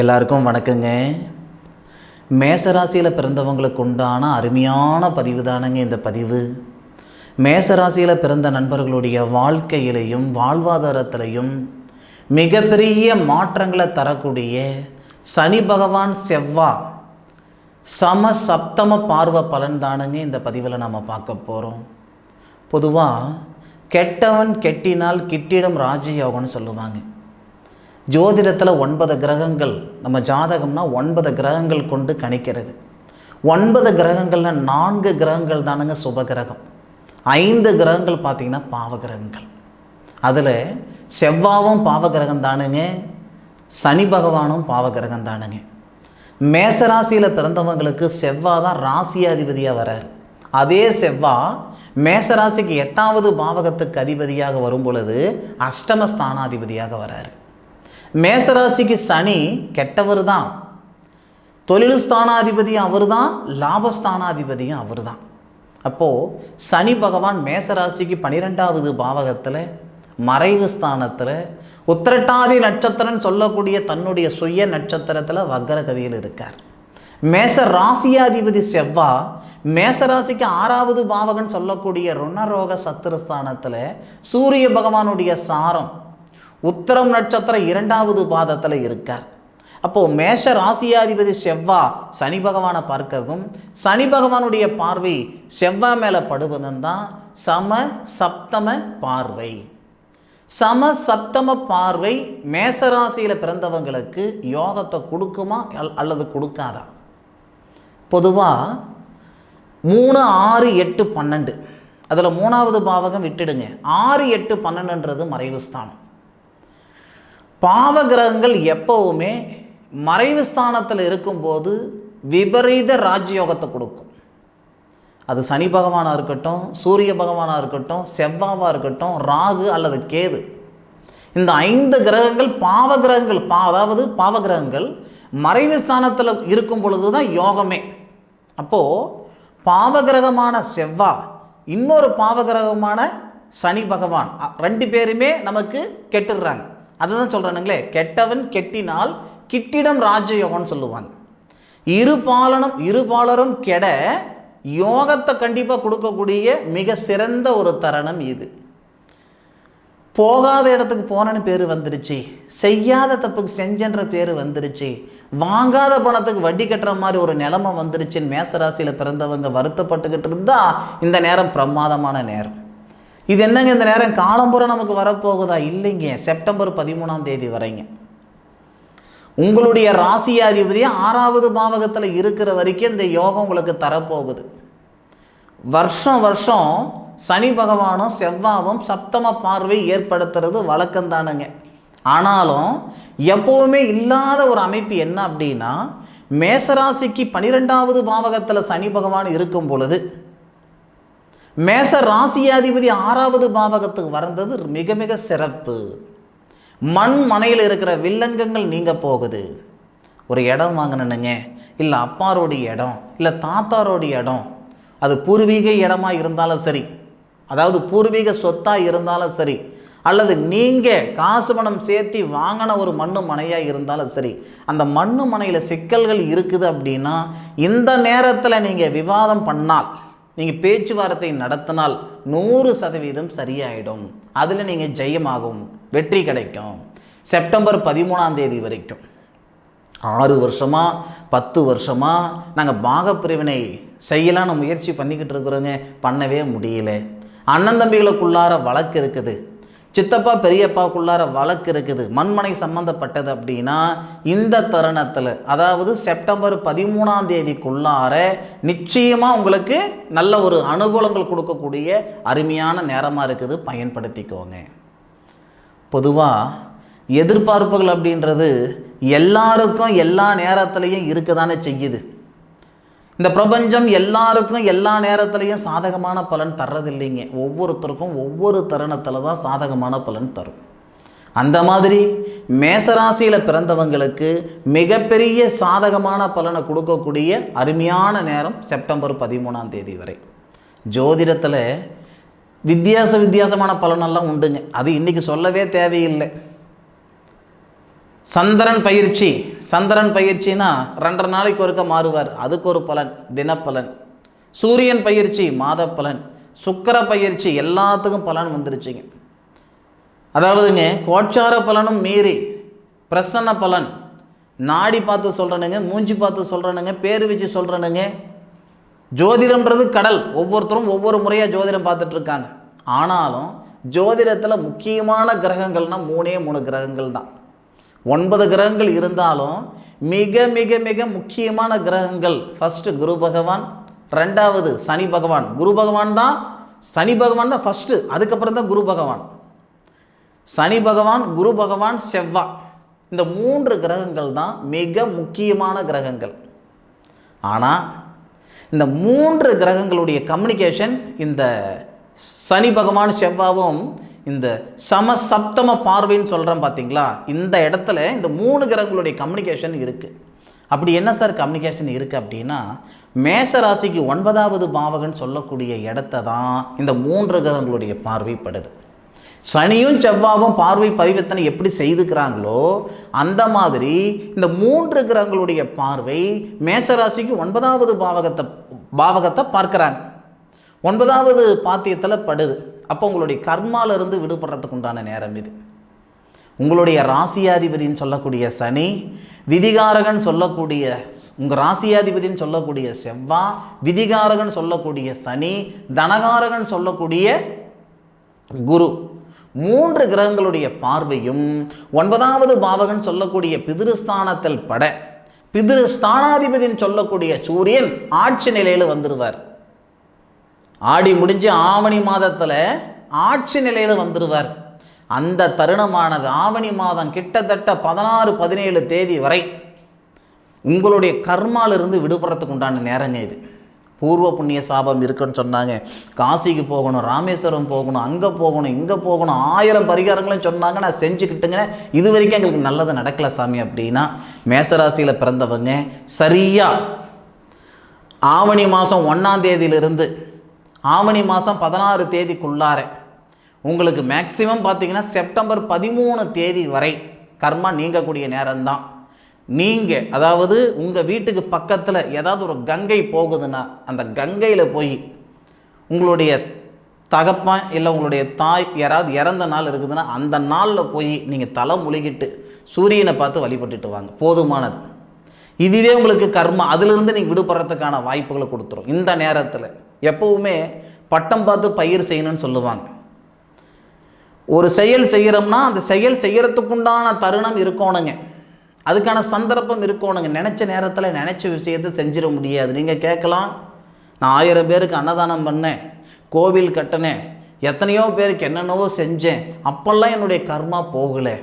எல்லாருக்கும் வணக்கங்க. மேசராசியில் பிறந்தவங்களுக்கு உண்டான அருமையான பதிவு தானங்க இந்த பதிவு. மேசராசியில் பிறந்த நண்பர்களுடைய வாழ்க்கையிலையும் வாழ்வாதாரத்திலையும் மிகப்பெரிய மாற்றங்களை தரக்கூடிய சனி பகவான் செவ்வா சம சப்தம பார்வை பலன் தானுங்க இந்த பதிவில் நம்ம பார்க்க போகிறோம் பொதுவாக கெட்டவன் கெட்டினால் கிட்டிடம் ராஜயோகம்னு சொல்லுவாங்க. ஜோதிடத்தில் ஒன்பது கிரகங்கள் நம்ம ஜாதகம்னா ஒன்பது கிரகங்கள் கொண்டு கணிக்கிறது. ஒன்பது கிரகங்களில் நான்கு கிரகங்கள் தானுங்க சுப கிரகம் ஐந்து கிரகங்கள் பார்த்திங்கன்னா பாவ கிரகங்கள். அதில் செவ்வாவும் பாவ கிரகம் தானுங்க சனி பகவானும் பாவ கிரகம் தானுங்க. மேசராசியில் பிறந்தவங்களுக்கு செவ்வாய் தான் ராசியாதிபதியாக வரார். அதே செவ்வாய் மேசராசிக்கு எட்டாவது பாவகத்துக்கு அதிபதியாக வரும் பொழுது அஷ்டமஸ்தானாதிபதியாக வராரு. மேசராசிக்கு சனி கெட்டவர் தான் தொழில் ஸ்தானாதிபதியும் அவர் தான் லாபஸ்தானாதிபதியும் அவர் தான் அப்போது சனி பகவான் மேசராசிக்கு பனிரெண்டாவது பாவகத்தில் மறைவு ஸ்தானத்தில் உத்திரட்டாதி நட்சத்திரம்னு சொல்லக்கூடிய தன்னுடைய சுய நட்சத்திரத்தில் வக்கரகதியில் இருக்கார். மேச ராசியாதிபதி செவ்வா மேசராசிக்கு ஆறாவது பாவகன் சொல்லக்கூடிய ருணரோக சத்துருஸ்தானத்தில் சூரிய பகவானுடைய சாரம் உத்தரம் நட்சத்திரம் இரண்டாவது பாதத்தில் இருக்கார். அப்போது மேஷ ராசியாதிபதி செவ்வா சனி பகவானை பார்க்கறதும் சனி பகவானுடைய பார்வை செவ்வா மேலே படுவதும் தான் சம சப்தம பார்வை. சம சப்தம பார்வை மேசராசியில் பிறந்தவங்களுக்கு யோகத்தை கொடுக்குமா அல்- அல்லது கொடுக்காதா? பொதுவாக மூணு ஆறு எட்டு பன்னெண்டு. அதில் மூணாவது பாவகம் விட்டுடுங்க. ஆறு எட்டு பன்னெண்டுன்றது மறைவு ஸ்தானம் பாவ கிரகங்கள் எப்பவுமே மறைவு ஸ்தானத்தில் இருக்கும்போது விபரீத ராஜயோகத்தை கொடுக்கும். அது சனி பகவானாக இருக்கட்டும் சூரிய பகவானாக இருக்கட்டும் செவ்வாவாக இருக்கட்டும் ராகு அல்லது கேது. இந்த ஐந்து கிரகங்கள் பாவ கிரகங்கள் பா அதாவது பாவ கிரகங்கள் மறைவு ஸ்தானத்தில் இருக்கும் பொழுது தான் யோகமே. அப்போது பாவகிரகமான செவ்வா இன்னொரு பாவகிரகமான சனி பகவான் ரெண்டு பேருமே நமக்கு கெட்டுடுறாங்க அதுதான் சொல்கிறானுங்களே கெட்டவன் கெட்டினால் கிட்டிடம் ராஜயோகம்னு சொல்லுவாங்க. இருபாலனும் இருபாலரும் கெட யோகத்தை கண்டிப்பாக கொடுக்கக்கூடிய மிக சிறந்த ஒரு தருணம் இது. போகாத இடத்துக்கு போனேன்னு பேர் வந்துருச்சு. செய்யாத தப்புக்கு செஞ்சன்ற பேர் வந்துருச்சு. வாங்காத பணத்துக்கு வட்டி கட்டுற மாதிரி ஒரு நிலைமை வந்துருச்சுன்னு மேசராசியில் பிறந்தவங்க வருத்தப்பட்டுக்கிட்டு இருந்தால் இந்த நேரம் பிரமாதமான நேரம். இது என்னங்க இந்த நேரம்? காலம்புற நமக்கு வரப்போகுதா? இல்லைங்க. செப்டம்பர் பதிமூணாம் தேதி வரைங்க. உங்களுடைய ராசியாதிபதி ஆறாவது பாவகத்தில் இருக்கிற வரைக்கும் இந்த யோகம் உங்களுக்கு தரப்போகுது. வருஷம் வருஷம் சனி பகவானும் செவ்வாவும் சப்தம பார்வை ஏற்படுத்துறது வழக்கம்தானுங்க ஆனாலும் எப்போவுமே இல்லாத ஒரு அமைப்பு என்ன அப்படின்னா மேசராசிக்கு பனிரெண்டாவது பாவகத்தில் சனி பகவான் இருக்கும் பொழுது மேச ராசியாதிபதி ஆறாவது பாவகத்துக்கு வந்தது மிக மிக சிறப்பு. மண் மனையில் இருக்கிற வில்லங்கங்கள் நீங்க போகுது. ஒரு இடம் வாங்கினனுங்க இல்லை அப்பாரோடைய இடம் இல்லை தாத்தாரோடைய இடம். அது பூர்வீக இடமா இருந்தாலும் சரி. அதாவது பூர்வீக சொத்தாக இருந்தாலும் சரி. அல்லது நீங்கள் காசு பணம் சேர்த்து வாங்கின ஒரு மண்ணு மனையாக இருந்தாலும் சரி. அந்த மண்ணு மனையில் சிக்கல்கள் இருக்குது அப்படின்னா இந்த நேரத்தில் நீங்கள் விவாதம் பண்ணால் நீங்கள் பேச்சுவார்த்தை நடத்தினால் நூறு சதவீதம் சரியாயிடும். அதில் நீங்கள் ஜெயமாகும். வெற்றி கிடைக்கும். செப்டம்பர் பதிமூணாம் தேதி வரைக்கும். ஆறு வருஷமாக பத்து வருஷமாக நாங்கள் பாகப்பிரிவினை செய்யலான்னு முயற்சி பண்ணிக்கிட்டு இருக்கிறோங்க. பண்ணவே முடியல. அண்ணன் தம்பிகளுக்குள்ளார வழக்கு இருக்குது. சித்தப்பா பெரியப்பாக்குள்ளார வழக்கு இருக்குது. மண்மனை சம்பந்தப்பட்டது அப்படின்னா இந்த தருணத்தில் அதாவது செப்டம்பர் பதிமூணாம் தேதிக்குள்ளார நிச்சயமாக உங்களுக்கு நல்ல ஒரு அனுகூலங்கள் கொடுக்கக்கூடிய அருமையான நேரமாக இருக்குது. பயன்படுத்திக்கோங்க. பொதுவாக எதிர்பார்ப்புகள் அப்படின்றது எல்லாருக்கும் எல்லா நேரத்துலையும் இருக்க தானே செய்யுது. இந்த பிரபஞ்சம் எல்லாருக்கும் எல்லா நேரத்துலையும் சாதகமான பலன் தர்றதில்லைங்க. ஒவ்வொருத்தருக்கும் ஒவ்வொரு தருணத்தில் தான் சாதகமான பலன் தரும். அந்த மாதிரி மேசராசியில் பிறந்தவங்களுக்கு மிகப்பெரிய சாதகமான பலனை கொடுக்கக்கூடிய அருமையான நேரம் செப்டம்பர் பதிமூணாம் தேதி வரை. ஜோதிடத்தில் வித்தியாச வித்தியாசமான பலனெல்லாம் உண்டுங்க. அது இன்னைக்கு சொல்லவே தேவையில்லை. சந்திரன் பயிற்சி சந்திரன் பயிற்சினா ரெண்டரை நாளைக்கு ஒருக்க மாறுவார். அதுக்கு ஒரு பலன் தினப்பலன். சூரியன் பயிற்சி மாத பலன் சுக்கிர பயிற்சி எல்லாத்துக்கும் பலன் வந்துருச்சுங்க. அதாவதுங்க கோச்சார பலனும் மீறி பிரசன்ன பலன். நாடி பார்த்து சொல்கிறனுங்க மூஞ்சி பார்த்து சொல்கிறேனுங்க பேர் வச்சு சொல்கிறனுங்க ஜோதிடம்ன்றது கடல். ஒவ்வொருத்தரும் ஒவ்வொரு முறையாக ஜோதிடம் பார்த்துட்ருக்காங்க. ஆனாலும் ஜோதிடத்தில் முக்கியமான கிரகங்கள்னால் மூணே மூணு கிரகங்கள் தான் ஒன்பது கிரகங்கள் இருந்தாலும் மிக மிக மிக முக்கியமான கிரகங்கள். ஃபஸ்ட்டு குரு பகவான் ரெண்டாவது சனி பகவான். குரு பகவான் தான் சனி பகவான் தான் ஃபஸ்ட்டு அதுக்கப்புறம் தான் குரு பகவான். சனி பகவான் குரு பகவான் செவ்வா. இந்த மூன்று கிரகங்கள் தான் மிக முக்கியமான கிரகங்கள். ஆனால் இந்த மூன்று கிரகங்களுடைய கம்யூனிகேஷன் இந்த சனி பகவான் செவ்வாவும் இந்த சம சப்தம பார்வைன்னு சொல்கிறோம் பார்த்தீங்களா இந்த இடத்துல இந்த மூணு கிரகங்களுடைய கம்யூனிகேஷன் இருக்குது அப்படி என்ன சார் கம்யூனிகேஷன் இருக்குது அப்படின்னா மேஷராசிக்கு ஒன்பதாவது பாவகன் சொல்லக்கூடிய இடத்த தான் இந்த மூன்று கிரகங்களுடைய பார்வைப்படுது சனியும் செவ்வாவும் பார்வை பரிவர்த்தனை எப்படி செய்துக்கிறாங்களோ அந்த மாதிரி இந்த மூன்று கிரகங்களுடைய பார்வை மேசராசிக்கு ஒன்பதாவது பாவகத்தை பாவகத்தை பார்க்குறாங்க. ஒன்பதாவது பாத்தியத்தில் படுது. அப்போ உங்களுடைய கர்மாலிருந்து விடுபடுறதுக்கு உண்டான நேரம் இது. உங்களுடைய ராசியாதிபதின்னு சொல்லக்கூடிய சனி விதிகாரகன் சொல்லக்கூடிய உங்கள் ராசியாதிபதின்னு சொல்லக்கூடிய செவ்வா விதிகாரகன் சொல்லக்கூடிய சனி தனகாரகன் சொல்லக்கூடிய குரு. மூன்று கிரகங்களுடைய பார்வையும் ஒன்பதாவது பாவகன் சொல்லக்கூடிய பிதிருஸ்தானத்தில் பட. பிதிரு ஸ்தானாதிபதின்னு சொல்லக்கூடிய சூரியன் ஆட்சி நிலையில் வந்துடுவார் ஆடி முடிஞ்சு ஆவணி மாதத்தில் ஆட்சி நிலையில் வந்துடுவார் அந்த தருணமானது ஆவணி மாதம் கிட்டத்தட்ட பதினாறு பதினேழு தேதி வரை உங்களுடைய கர்மாலிருந்து விடுபடுறதுக்கு உண்டான நேரங்க இது. பூர்வ புண்ணிய சாபம் இருக்குன்னு சொன்னாங்க. காசிக்கு போகணும் ராமேஸ்வரம் போகணும் அங்கே போகணும் இங்கே போகணும் ஆயிரம் பரிகாரங்களும் சொன்னாங்க. நான் செஞ்சுக்கிட்டுங்க. இது வரைக்கும் எங்களுக்கு நல்லது நடக்கல சாமி அப்படின்னா மேசராசியில் பிறந்தவங்க சரியாக ஆவணி மாதம் ஒன்றாம் தேதியிலிருந்து ஆவணி மாதம் பதினாறு தேதிக்குள்ளார. உங்களுக்கு மேக்சிமம் பார்த்தீங்கன்னா செப்டம்பர் பதிமூணு தேதி வரை கர்மா நீங்கக்கூடிய நேரம்தான். நீங்கள் அதாவது உங்கள் வீட்டுக்கு பக்கத்தில் ஏதாவது ஒரு கங்கை போகுதுன்னா அந்த கங்கையில் போய் உங்களுடைய தகப்பன் இல்லை உங்களுடைய தாய் யாராவது இறந்த நாள் இருக்குதுன்னா அந்த நாளில் போய் நீங்கள் தலை முழுகிட்டு சூரியனை பார்த்து வழிபட்டுட்டு வாங்க. போதுமானது. இதுவே உங்களுக்கு கர்மா. அதிலிருந்து நீங்கள் விடுபடுறதுக்கான வாய்ப்புகளை கொடுத்துரும். இந்த நேரத்தில். எப்பவுமே பட்டம் பார்த்து பயிர் செய்யணும்னு சொல்லுவாங்க. ஒரு செயல் செய்கிறோம்னா அந்த செயல் செய்கிறதுக்குண்டான தருணம் இருக்கணுங்க. அதுக்கான சந்தர்ப்பம் இருக்கணுங்க. நினச்ச நேரத்தில் நினச்ச விஷயத்தை செஞ்சிட முடியாது. நீங்கள் கேட்கலாம் நான் ஆயிரம் பேருக்கு அன்னதானம் பண்ணேன் கோவில் கட்டினேன் எத்தனையோ பேருக்கு என்னென்னவோ செஞ்சேன் அப்போல்லாம் என்னுடைய கர்மா போகலை.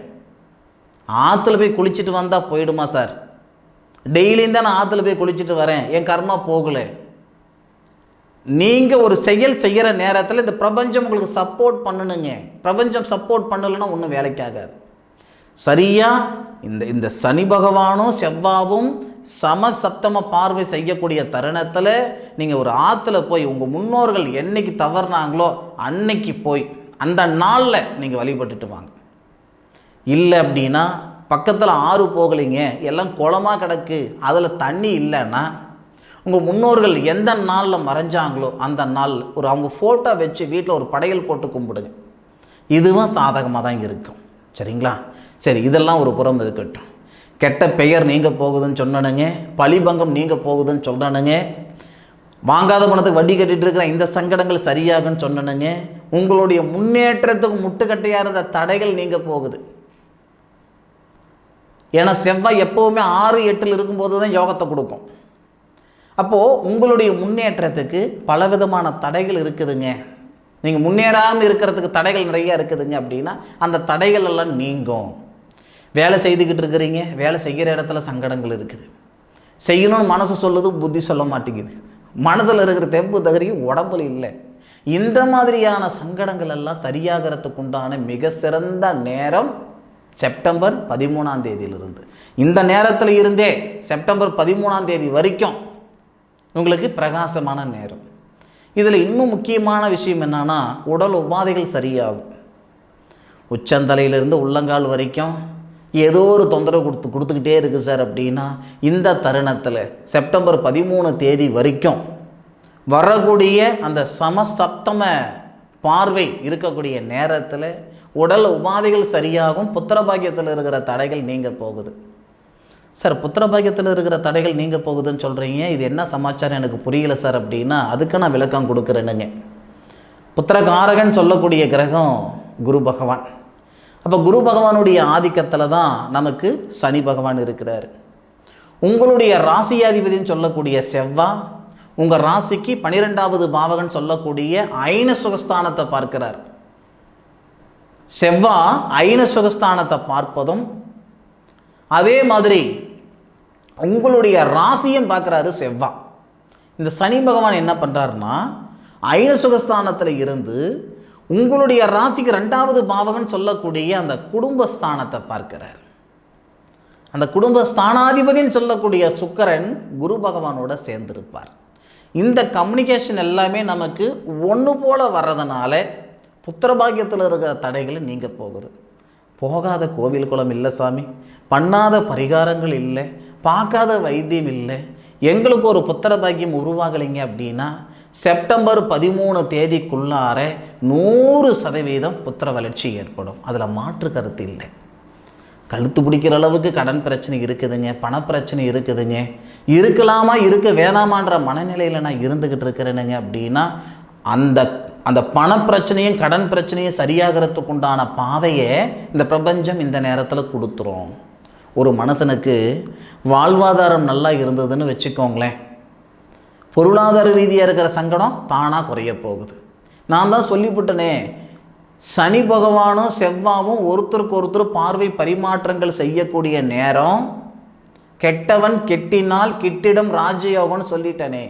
ஆற்றுல போய் குளிச்சுட்டு வந்தால் போயிடுமா சார்? டெய்லியும் தான் நான் ஆற்றுல போய் குளிச்சுட்டு வரேன் என் கர்மா போகலை. நீங்கள் ஒரு செயல் செய்கிற நேரத்தில் இந்த பிரபஞ்சம் உங்களுக்கு சப்போர்ட் பண்ணணுங்க. பிரபஞ்சம் சப்போர்ட் பண்ணலைன்னா ஒன்றும் வேலைக்காகாது சரியாக இந்த இந்த சனி பகவானும் செவ்வாவும் சம சப்தம பார்வை செய்யக்கூடிய தருணத்தில் நீங்கள் ஒரு ஆற்றுல போய் உங்கள் முன்னோர்கள் என்னைக்கு தவறுனாங்களோ அன்னைக்கு போய் அந்த நாளில் நீங்கள் வழிபட்டுட்டு வாங்க. இல்லை அப்படின்னா பக்கத்தில் ஆறு போகலைங்க. எல்லாம் குளமாக கிடக்கு. அதில் தண்ணி இல்லைன்னா உங்கள் முன்னோர்கள் எந்த நாளில் மறைஞ்சாங்களோ அந்த நாள் ஒரு அவங்க ஃபோட்டோ வச்சு வீட்டில் ஒரு படையல் போட்டு கும்பிடுங்க. இதுவும் சாதகமாக தான் இருக்கும். சரிங்களா? சரி இதெல்லாம் ஒரு புறம் இருக்கட்டும். கெட்ட பெயர் நீங்கள் போகுதுன்னு சொன்னனுங்க. பழிபங்கம் நீங்கள் போகுதுன்னு சொல்கிறானுங்க வாங்காத பணத்துக்கு வட்டி கட்டிட்டு இருக்கிற இந்த சங்கடங்கள் சரியாகுன்னு சொன்னனுங்க. உங்களுடைய முன்னேற்றத்துக்கு முட்டுக்கட்டையாக இருந்த தடைகள் நீங்கள் போகுது. ஏன்னா செவ்வாய் எப்போவுமே ஆறு எட்டில் இருக்கும்போது தான் யோகத்தை கொடுக்கும். அப்போது உங்களுடைய முன்னேற்றத்துக்கு பலவிதமான தடைகள் இருக்குதுங்க. நீங்கள் முன்னேறாமல் இருக்கிறதுக்கு தடைகள் நிறைய இருக்குதுங்க அப்படின்னா அந்த தடைகள் எல்லாம் நீங்கும். வேலை செய்துக்கிட்டு இருக்கிறீங்க வேலை செய்கிற இடத்துல சங்கடங்கள் இருக்குது. செய்யணும்னு மனசு சொல்லுது புத்தி சொல்ல மாட்டேங்குது. மனசில் இருக்கிற தெம்பு தகரியும் உடம்புல இல்லை. இந்த மாதிரியான சங்கடங்கள் எல்லாம் சரியாகிறதுக்கு உண்டான மிக சிறந்த நேரம் செப்டம்பர் பதிமூணாம் தேதியிலிருந்து. இந்த நேரத்தில் இருந்தே செப்டம்பர் பதிமூணாம் தேதி வரைக்கும் உங்களுக்கு பிரகாசமான நேரம். இதில் இன்னும் முக்கியமான விஷயம் என்னன்னா உடல் உபாதைகள் சரியாகும். உச்சந்தலையிலிருந்து உள்ளங்கால் வரைக்கும் ஏதோ ஒரு தொந்தரவு கொடுத்து கொடுத்துக்கிட்டே இருக்குது சார் அப்படின்னா இந்த தருணத்தில் செப்டம்பர் பதிமூணு தேதி வரைக்கும் வரக்கூடிய அந்த சமசப்தம பார்வை இருக்கக்கூடிய நேரத்தில் உடல் உபாதைகள் சரியாகும் புத்திரபாகியத்தில் இருக்கிற தடைகள் நீங்கள் போகுது. சார் புத்திரபாகியத்தில் இருக்கிற தடைகள் நீங்கள் போகுதுன்னு சொல்கிறீங்க இது என்ன சமாச்சாரம்? எனக்கு புரியல சார் அப்படின்னா அதுக்கு நான் விளக்கம் கொடுக்குறேனுங்க. புத்திரகாரகன் சொல்லக்கூடிய கிரகம் குரு பகவான். அப்போ குரு பகவானுடைய ஆதிக்கத்தில் தான் நமக்கு சனி பகவான் இருக்கிறார். உங்களுடைய ராசியாதிபதின்னு சொல்லக்கூடிய செவ்வா உங்கள் ராசிக்கு பனிரெண்டாவது பாவகன் சொல்லக்கூடிய ஐன சுகஸ்தானத்தை பார்க்கிறார். செவ்வா ஐன சுகஸ்தானத்தை பார்ப்பதும் அதே மாதிரி உங்களுடைய ராசியும் பார்க்குறாரு செவ்வாய். இந்த சனி பகவான் என்ன பண்ணுறாருன்னா ஐன சுகஸ்தானத்தில் இருந்து உங்களுடைய ராசிக்கு ரெண்டாவது பாவகன் சொல்லக்கூடிய அந்த குடும்பஸ்தானத்தை பார்க்கிறார். அந்த குடும்ப ஸ்தானாதிபதின்னு சொல்லக்கூடிய சுக்கரன் குரு பகவானோட சேர்ந்திருப்பார். இந்த கம்யூனிகேஷன் எல்லாமே நமக்கு ஒன்று போல வர்றதுனால புத்திரபாகியத்தில் இருக்கிற தடைகளை நீங்கள் போகுது. போகாத கோவில் குளம் இல்லை சாமி. பண்ணாத பரிகாரங்கள் இல்லை. பார்க்காத வைத்தியம் இல்லை. எங்களுக்கு ஒரு புத்திர பாக்கியம் உருவாகலைங்க அப்படின்னா செப்டம்பர் பதிமூணு தேதிக்குள்ளார நூறு சதவீதம் புத்திர வளர்ச்சி ஏற்படும். அதில் மாற்று கருத்து இல்லை. கழுத்து பிடிக்கிற அளவுக்கு கடன் பிரச்சனை இருக்குதுங்க பணப்பிரச்சனை இருக்குதுங்க. இருக்கலாமா இருக்க வேணாமான்ற மனநிலையில் நான் இருந்துக்கிட்டு இருக்கிறேனுங்க அப்படின்னா அந்த அந்த பணப்பிரச்சனையும் கடன் பிரச்சனையும் சரியாகிறதுக்கு உண்டான பாதையை இந்த பிரபஞ்சம் இந்த நேரத்தில் கொடுத்துரும். ஒரு மனுஷனுக்கு வாழ்வாதாரம் நல்லா இருந்ததுன்னு வச்சுக்கோங்களேன். பொருளாதார ரீதியாக இருக்கிற சங்கடம் தானாக குறைய போகுது. நான் தான் சொல்லிவிட்டனே சனி பகவானும் செவ்வாவும் ஒருத்தருக்கு ஒருத்தர் பார்வை பரிமாற்றங்கள் செய்யக்கூடிய நேரம் கெட்டவன் கெட்டினால் கிட்டிடம் ராஜயோகம்னு சொல்லிட்டனே.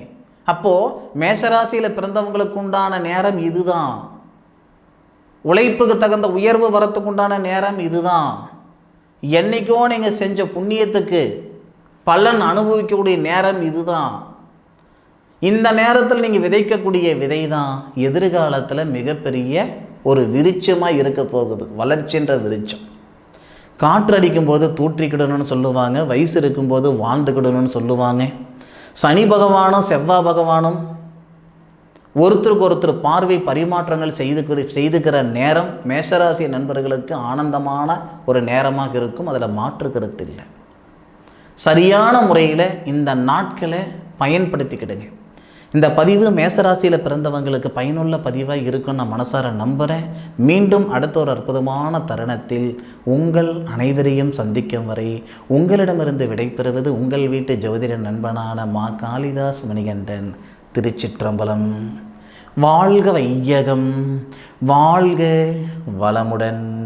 அப்போது மேஷராசியில் பிறந்தவங்களுக்கு உண்டான நேரம் இதுதான். உழைப்புக்கு தகுந்த உயர்வு வரத்துக்கு உண்டான நேரம் இதுதான். என்றைக்கோ நீங்கள் செஞ்ச புண்ணியத்துக்கு பலன் அனுபவிக்கக்கூடிய நேரம் இதுதான். இந்த நேரத்தில் நீங்கள் விதைக்கக்கூடிய விதை தான் எதிர்காலத்தில் மிகப்பெரிய ஒரு விருச்சமாக இருக்க போகுது. வளர்ச்சின்ற விருச்சம் காற்று அடிக்கும்போது தூற்றிக்கிடணும்னு சொல்லுவாங்க. வயசு இருக்கும்போது வாழ்ந்துக்கிடணும்னு சொல்லுவாங்க. சனி பகவானும் செவ்வாய் பகவானும் ஒருத்தருக்கு ஒருத்தர் பார்வை பரிமாற்றங்கள் செய்து செய்துக்கிற நேரம் மேஷராசி நண்பர்களுக்கு ஆனந்தமான ஒரு நேரமாக இருக்கும். அதில் மாற்று கருத்து இல்லை. சரியான முறையில் இந்த நாட்களை பயன்படுத்திக்கிடுங்க. இந்த பதிவு மேசராசியில் பிறந்தவங்களுக்கு பயனுள்ள பதிவாக இருக்குன்னு நான் மனசார நம்புகிறேன் மீண்டும் அடுத்த ஒரு அற்புதமான தருணத்தில் உங்கள் அனைவரையும் சந்திக்கும் வரை உங்களிடமிருந்து விடைபெறுவது உங்கள் வீட்டு ஜோதிட நண்பனான மா காளிதாஸ் மணிகண்டன். திருச்சிற்றம்பலம். வாழ்க வையகம். வாழ்க வளமுடன்.